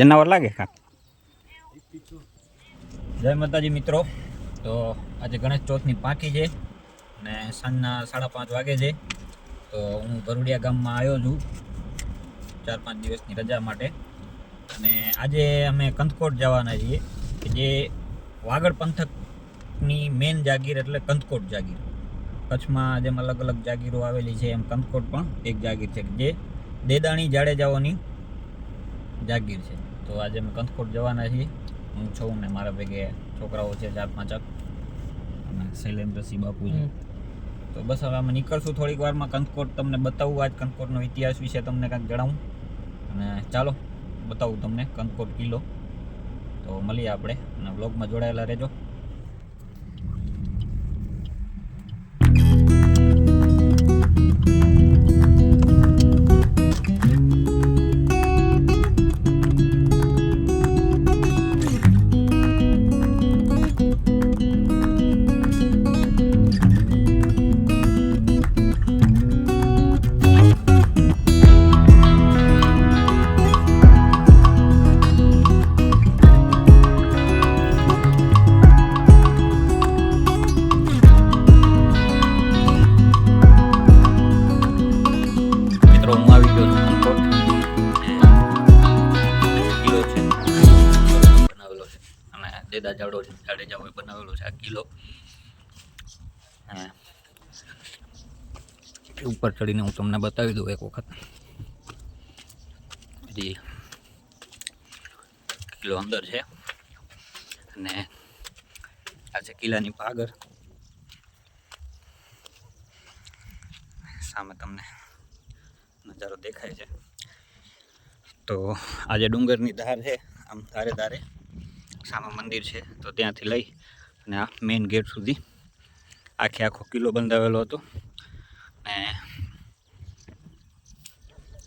જનાવર લાગે કાંક જય માતાજી મિત્રો. તો આજે ગણેશ ચોથની પાકી છે અને સાંજના સાડા પાંચ વાગે છે. તો હું ગરુડિયા ગામમાં આવ્યો છું ચાર પાંચ દિવસની રજા માટે. અને આજે અમે કંથકોટ જવાના છીએ, કે જે વાગડ પંથકની મેઇન જાગીર એટલે કંથકોટ જાગીર. કચ્છમાં જેમ અલગ અલગ જાગીરો આવેલી છે એમ કંથકોટ પણ એક જાગીર છે, જે દેદાણી જાડેજાઓની જાગીર છે. તો આજે અમે કંથકોટ જવાના છીએ. હું છું ને મારા ભેગે છોકરાઓ છે ચાર પાંચ અને શૈલેન્દ્રસિંહ બાપુ છે. તો બસ હવે અમે નીકળશું થોડીક વારમાં કંથકોટ. તમને બતાવું આજ કંથકોટનો ઇતિહાસ વિશે તમને કાંઈક જણાવું. અને ચાલો બતાવું તમને કંથકોટ કિલ્લો. તો મળીએ આપણે અને બ્લોગમાં જોડાયેલા રહેજો. જાડો જાડેજાઓએ બનાવેલો છે, આ કિલ્લો ઉપર ચડીને હું તમને બતાવી દઉં એક વખત. હજી કિલ્લો અંદર છે. અને આ છે કિલ્લાની પાગર. સામે તમને નજારો દેખાય છે. તો આજે ડુંગરની ધાર છે, આમ ધારે ધારે સામે મંદિર છે, તો ત્યાંથી લઈ અને આ મેઇન ગેટ સુધી આખે આખો કિલ્લો બંધાવેલો હતો. ને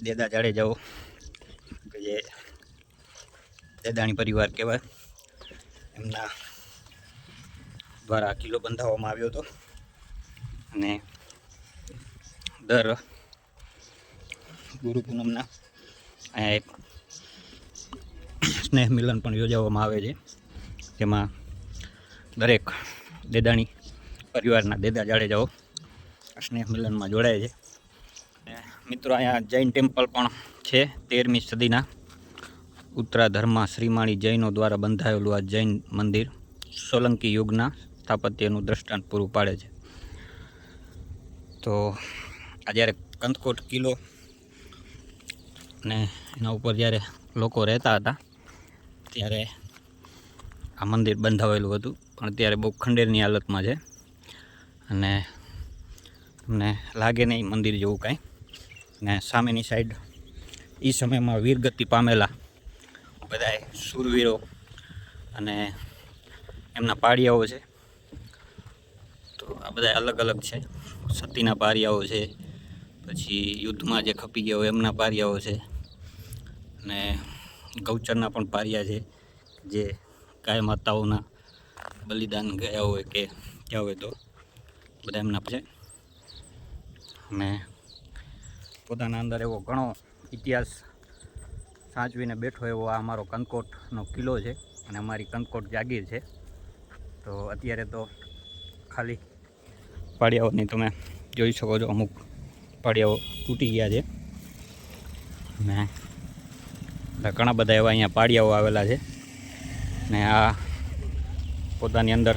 દેદા જાડેજાઓ કે જે દેદાણી પરિવાર કહેવાય, એમના દ્વારા કિલ્લો બંધાવવામાં આવ્યો હતો. અને દર ગુરુ પૂનમના એક સ્નેહ મિલન પણ યોજવામાં આવે છે. જેમાં દરેક દેદાણી પરિવારના દેદા જાડેજાઓ સ્નેહ મિલનમાં જોડાય છે. મિત્રો, અહીંયા જૈન ટેમ્પલ પણ છે, તેરમી સદીના. ઉત્તરાધર્મમાં શ્રીમાળી જૈનો દ્વારા બંધાયેલું આ જૈન મંદિર સોલંકી યુગના સ્થાપત્યનું દ્રષ્ટાંત પૂરું પાડે છે. તો આ જ્યારે કંથકોટ કિલ્લો ને એના ઉપર જ્યારે લોકો રહેતા હતા ત્યારે આ મંદિર બંધાવેલું હતું. પણ અત્યારે બહુ ખંડેરની હાલતમાં છે. અને તમને લાગે નહીં મંદિર જેવું કાંઈ. ને સામેની સાઈડ એ સમયમાં વીરગતિ પામેલા બધાએ સૂરવીરો અને એમના પાળિયાઓ છે. તો આ બધા અલગ અલગ છે. સતીના પારિયાઓ છે, પછી યુદ્ધમાં જે ખપી ગયા હોય એમના પારિયાઓ છે. અને ગૌચરના પણ પારિયા છે, જે ગાય માતાઓના બલિદાન ગયા હોય કે ગયા હોય તો બધા એમના છે અને પોતાના અંદર એવો ઘણો ઇતિહાસ સાચવીને બેઠો એવો આ અમારો કંકોટનો કિલ્લો છે અને અમારી કંકોટ જાગીર છે. તો અત્યારે તો ખાલી પાડિયાઓની તમે જોઈ શકો છો અમુક પાડિયાઓ તૂટી ગયા છે. ને એટલે ઘણા બધા એવા અહીંયા પાડિયાઓ આવેલા છે. ને આ પોતાની અંદર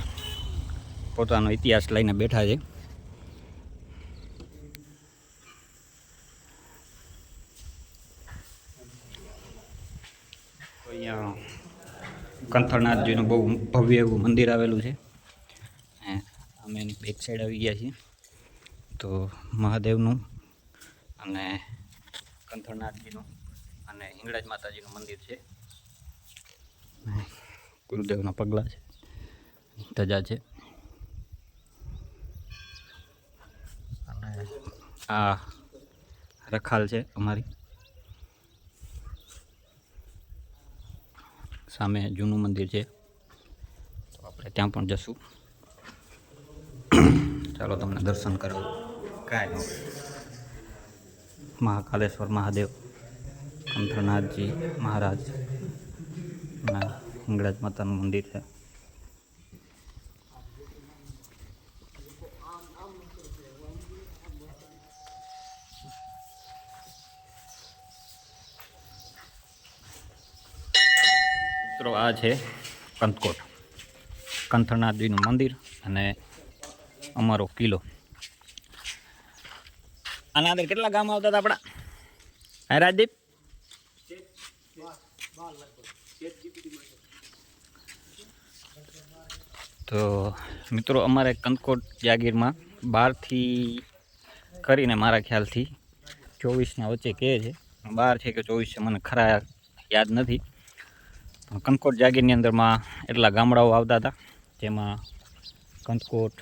પોતાનો ઇતિહાસ લઈને બેઠા છે. અહીંયા કંથળનાથજીનું બહુ ભવ્ય એવું મંદિર આવેલું છે. અમે એની બેક સાઈડ આવી ગયા છીએ. તો મહાદેવનું અને કંથળનાથજીનું અને હિંગળાજ માતાજીનું મંદિર છે. ગુરુદેવના પગલાં છે. ધજા છે. અને આ રખાલ છે અમારી. સામે જૂનું મંદિર છે. તો આપણે ત્યાં પણ જશું. ચાલો તમને દર્શન કરાવું. કાંઈ મહાકાલેશ્વર મહાદેવ. કંઠનાથજી મહારાજ હિંગળાજ માતાનું મંદિર છે. મિત્રો, આ છે કંથકોટ. કંથનાથજીનું મંદિર અને અમારો કિલ્લો. આના અંદર કેટલા ગામ આવતા હતા આપણા? હા રાજદીપ? તો મિત્રો, અમારે કંદકોટ જાગીરમાં બારથી કરીને મારા ખ્યાલથી ચોવીસના વચ્ચે કહે છે. બાર છે કે ચોવીસ છે, મને ખરા યાદ નથી. પણ કંદકોટ જાગીરની અંદરમાં એટલા ગામડાઓ આવતા હતા, જેમાં કંદકોટ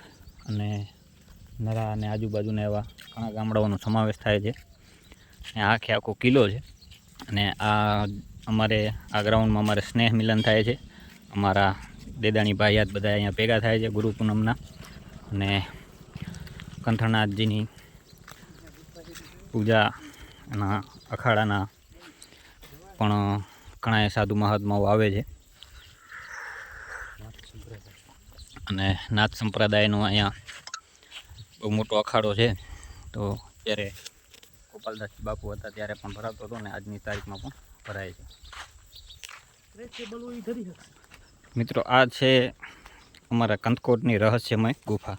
અને નરા અને આજુબાજુના એવા ઘણા ગામડાઓનો સમાવેશ થાય છે. અને આખે આખો કિલ્લો છે. અને આ અમારે આ ગ્રાઉન્ડમાં અમારે સ્નેહ મિલન થાય છે. અમારા દેદાણી ભાઈયાત બધા અહીંયા ભેગા થાય છે ગુરુ પૂનમના. અને કંથરનાથજીની પૂજા એના અખાડાના પણ ઘણા સાધુ મહાત્માઓ આવે છે. અને નાથ સંપ્રદાયનો અહીંયા બહુ મોટો અખાડો છે. તો ત્યારે ગોપાલદાસ બાપુ હતા ત્યારે પણ ભરાતો હતો ને આજની તારીખમાં પણ. ભરાય છે. મિત્રો આ છે અમારા કંતકોટની રહસ્યમય ગુફા.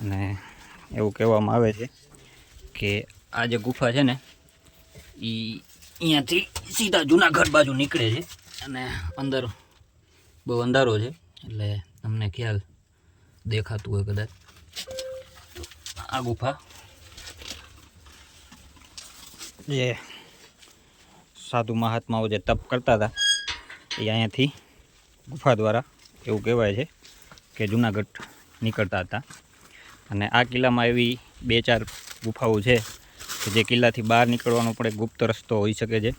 અને એવું કહેવામાં આવે છે કે આ જે ગુફા છે ને એ અહીંયાથી સીધા જૂનાગઢ બાજુ નીકળે છે અને અંદર બહુ અંધારો છે. એટલે તમને ખ્યાલ દેખાતું હોય કદાચ આ ગુફા. જે સાધુ મહાત્માઓ જે તપ કરતા હતા, એ અહીંયાથી ગુફા દ્વારા એવું કહેવાય છે કે જુનાગઢ નીકળતા હતા. અને આ કિલ્લામાં એવી બે ચાર ગુફાઓ છે કે જે કિલ્લાથી બહાર નીકળવાનો પણ એક ગુપ્ત રસ્તો હોઈ શકે છે.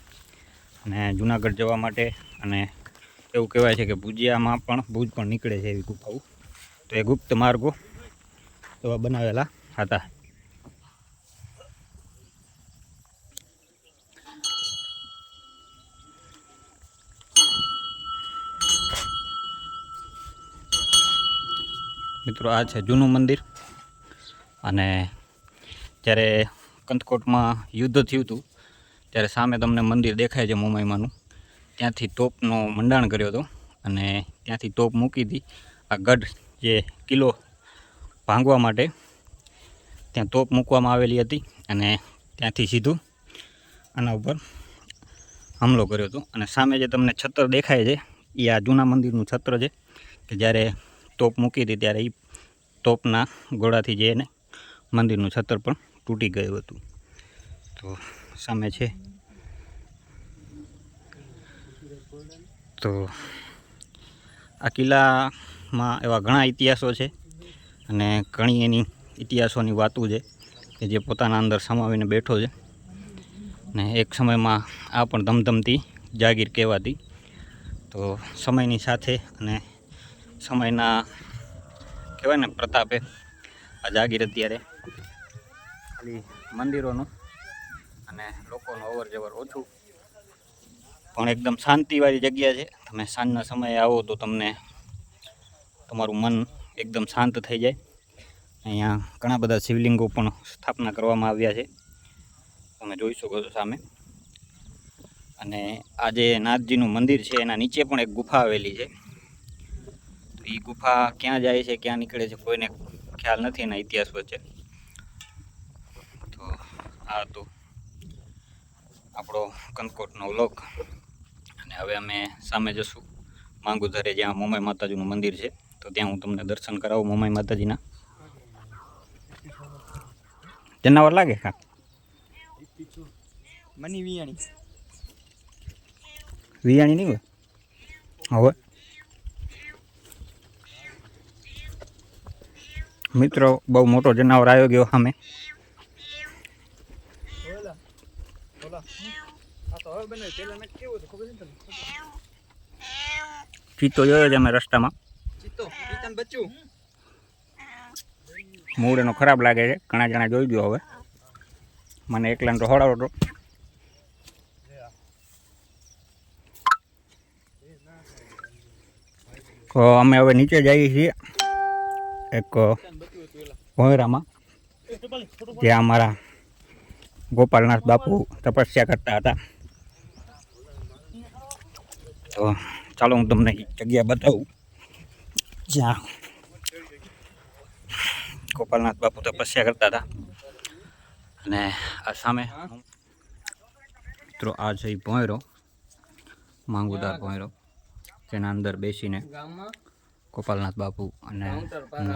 અને જુનાગઢ જવા માટે અને એવું કહેવાય છે કે ભુજિયામાં પણ ભુજ પણ નીકળે છે એવી ગુફાઓ. તો એ ગુપ્ત માર્ગો એવા બનાવેલા હતા. મિત્રો, આ છે જૂનું મંદિર. અને જ્યારે કંથકોટમાં યુદ્ધ થયું હતું, ત્યારે સામે તમને મંદિર દેખાય છે મુંબઈમાંનું. ત્યાંથી તોપનો મંડાણ કર્યો હતો અને ત્યાંથી તોપ મૂકી હતી આ ગઢ જે કિલ્લો ભાંગવા માટે ત્યાં તોપ મૂકવામાં આવેલી હતી અને ત્યાંથી સીધું આના ઉપર હુમલો કર્યો હતો. અને સામે જે તમને છત્ર દેખાય છે એ આ જૂના મંદિરનું છત્ર છે, કે જ્યારે તોપ મૂકી હતી ત્યારે એ તોપના ગોળાથી જે એને મંદિરનું છતર પણ તૂટી ગયું હતું. તો સામે છે. તો આ કિલ્લામાં એવા ઘણા ઇતિહાસો છે અને ઘણી એની ઇતિહાસોની વાતો છે કે જે પોતાના અંદર સમાવીને બેઠો છે. ને એક સમયમાં આ પણ ધમધમતી જાગીર કહેવાતી. તો સમયની સાથે અને સમયના કહેવાય ને પ્રતાપે આ જાગીર અત્યારે. ખાલી મંદિરોનું અને લોકોનું અવર જવર ઓછું. પણ એકદમ શાંતિવાળી જગ્યા છે. તમે સાંજના સમયે આવો તો તમને તમારું મન એકદમ શાંત થઈ જાય. અહીંયા ઘણા બધા શિવલિંગો પણ સ્થાપના કરવામાં આવ્યા છે. તમે જોઈ શકો છો સામે. અને આ જે નાથજીનું મંદિર છે, એના નીચે પણ એક ગુફા આવેલી છે. તો એ ગુફા ક્યાં જાય છે ક્યાં નીકળે છે કોઈને ખ્યાલ નથી એના ઇતિહાસ વચ્ચે. તો આ તો આપણો કંકોટનો વ્લોગ અને હવે અમે સામે જશું માંગુધરે જ્યાં મોમાઈ માતાજીનું મંદિર છે. તો ત્યાં હું તમને દર્શન કરાવું મોમાઈ માતાજીના. જનાવર લાગે? હા. મની વિયાણી. વિયાણી નહીં હોય? હવે? મિત્રો, બહુ મોટો જનાવર આવ્યો ગયો સામે. ચીતો જોયો છે અમે રસ્તામાં. મૂળ એનો ખરાબ લાગે છે, ઘણા જણા જોઈ ગયો હવે. મને એકલાને તો હળાવો હતો. અમે હવે નીચે જઈએ છીએ. એક ભોંયરામાં જ્યાં અમારા ગોપાલનાથ બાપુ તપસ્યા કરતા હતા. તો ચાલો હું તમને જગ્યા બતાવું. જ્યાં ગોપાલનાથ બાપુ તપસ્યા કરતા હતા. અને આ સામે મિત્રો આ છે ભોંયરો, માંગુદાર ભોંયરો તેના અંદર બેસીને ગોપાલનાથ બાપુ અને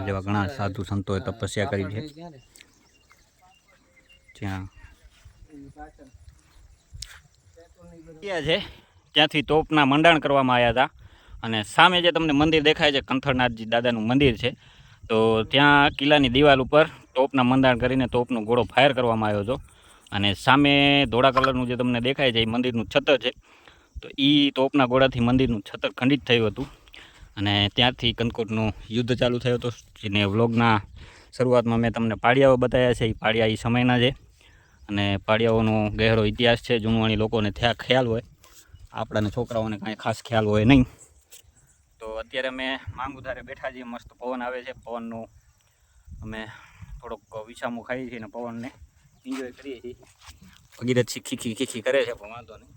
જેવા ઘણા સાધુ સંતોએ તપસ્યા કરી છે. જ્યાં ત્યાં છે. ત્યાંથી તોપના મંડાણ કરવામાં આવ્યા હતા. અને સામે જે તમને મંદિર દેખાય છે કંથળનાથજી દાદાનું મંદિર છે. તો ત્યાં કિલ્લાની દિવાલ ઉપર તોપના મંડાણ કરીને તોપનો ઘોડો ફાયર કરવામાં આવ્યો હતો. અને સામે ધોળા કલરનું જે તમને દેખાય છે એ મંદિરનું છતર છે. તો એ તોપના ગોળાથી મંદિરનું છતર ખંડિત થયું હતું. અને ત્યાંથી કંદકોટનું યુદ્ધ ચાલુ થયું હતું, જેને વ્લોગના શરૂઆતમાં મેં તમને પાડિયાઓ બતાવ્યા છે. એ પાડિયા એ સમયના છે. અને પાડિયાઓનો ગહેરો ઇતિહાસ છે, જૂનવાણી લોકોને ત્યાં ખ્યાલ હોય. આપણાને છોકરાઓને કાંઈ ખાસ ખ્યાલ હોય નહીં. તો અત્યારે અમે માંગુધારે બેઠા છીએ, મસ્ત પવન આવે છે. પવનનું અમે થોડોક વિસામો ખાઈએ છીએ અને પવનને એન્જોય કરીએ છીએ. ભગીરથ ખીખી ખીખી કરે છે, પણ વાંધો નહીં.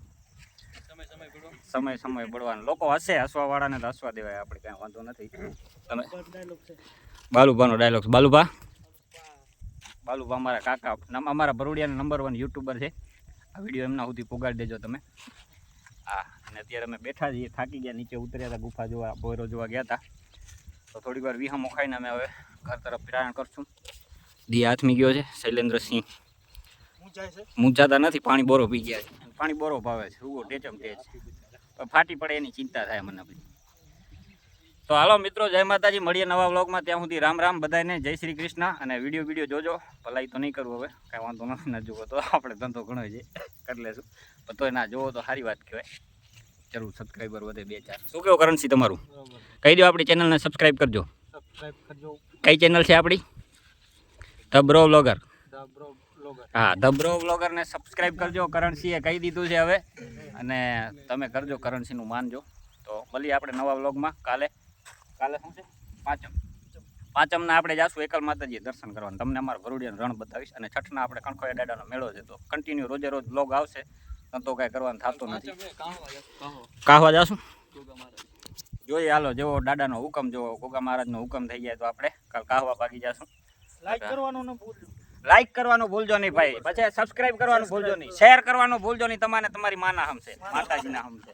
સમય સમય બળવાનો. લોકો હસે હસવાવાળાને તો હસવા દેવાય આપણે કાંઈ વાંધો નથી. તમે? બાલુભાનો ડાયલોગ બાલુભા? બાલુભા અમારા કાકા અમારા ભરૂડિયાના નંબર વન યુટ્યુબર છે. આ વીડિયો એમના સુધી પોગાડી દેજો તમે. હા અને અત્યારે અમે બેઠા છીએ થાકી ગયા નીચે ઉતર્યા હતા ગુફા જોવા બોયરો જોવા ગયા હતા. તો થોડીક વાર વિહામો ખાઈને અમે હવે ઘર તરફ પ્રયાણ કરશું. દી હાથમી ગયો છે શૈલેન્દ્રસિંહ. મૂંઝાતા નથી પાણી બોરો પી ગયા છે. પાણી બરો ભાવે છે રૂગો ટેચમ ટેચ ફાટી પડે એની ચિંતા થાય મને બધી. તો હાલો મિત્રો જય માતાજી મળીએ નવા વ્લોગમાં. ત્યાં સુધી રામ રામ બધાને જય શ્રી કૃષ્ણ. અને વીડિયો વીડિયો જોજો. ભલાઈ તો નહીં કરવું હવે કાંઈ વાંધો નથી ના જુઓ તો. આપણે ધંધો ઘણો છે કરી લેશું. પણ તોય ના જુઓ તો સારી વાત કહેવાય. જરૂર સબસ્ક્રાઈબર વધે બે ચાર. શું કેવું કરન્સી તમારું? કહી દો આપણી ચેનલને સબસ્ક્રાઈબ કરજો. કઈ ચેનલ છે આપણી? ધ બ્રો વ્લોગર હા ધ બ્રો વ્લોગરને સબસ્ક્રાઇબ કરજો કરણસિંહે કહી દીધું છે હવે. અને તમે કરજો કરણસિંહનું માનજો. તો મળીએ આપણે નવા વ્લોગમાં કાલે કાલે શું છે? પાંચમ. પાંચમના આપણે જાશું એકલ માતાજીએ દર્શન કરવાનું. તમને અમારા ગરુડિયાનું રણ બતાવીશ. અને છઠના આપણે કણખોયા ડાડાનો મેળો છે. તો કન્ટિન્યુ રોજે રોજ બ્લોગ આવશે. તો કાંઈ કરવાનું થતું નથી. કાહવા જાશું જોઈએ હાલો જેવો દાદાનો હુકમ જો ગોગા મહારાજનો હુકમ થઈ જાય તો આપણે કાલ કાહવા ભાગી જાશું. લાઈક કરવાનું ન ભૂલજો લાઈક કરવાનું ભૂલજો નહીં ભાઈ. પછી સબસ્ક્રાઇબ કરવાનું ભૂલજો નહીં. શેર કરવાનું ભૂલજો નહીં. તમારે તમારી માના હમશે. માતાજીના હમશે.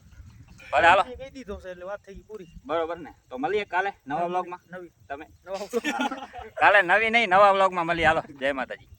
ભલે હાલો. કહી દીધો છે એટલે વાત થઈ પૂરી. બરોબર ને? તો મળીએ કાલે નવા વ્લોગમાં નવી. તમે? કાલે નવી નહીં નવા વ્લોગમાં મળીએ. હાલો. જય માતાજી.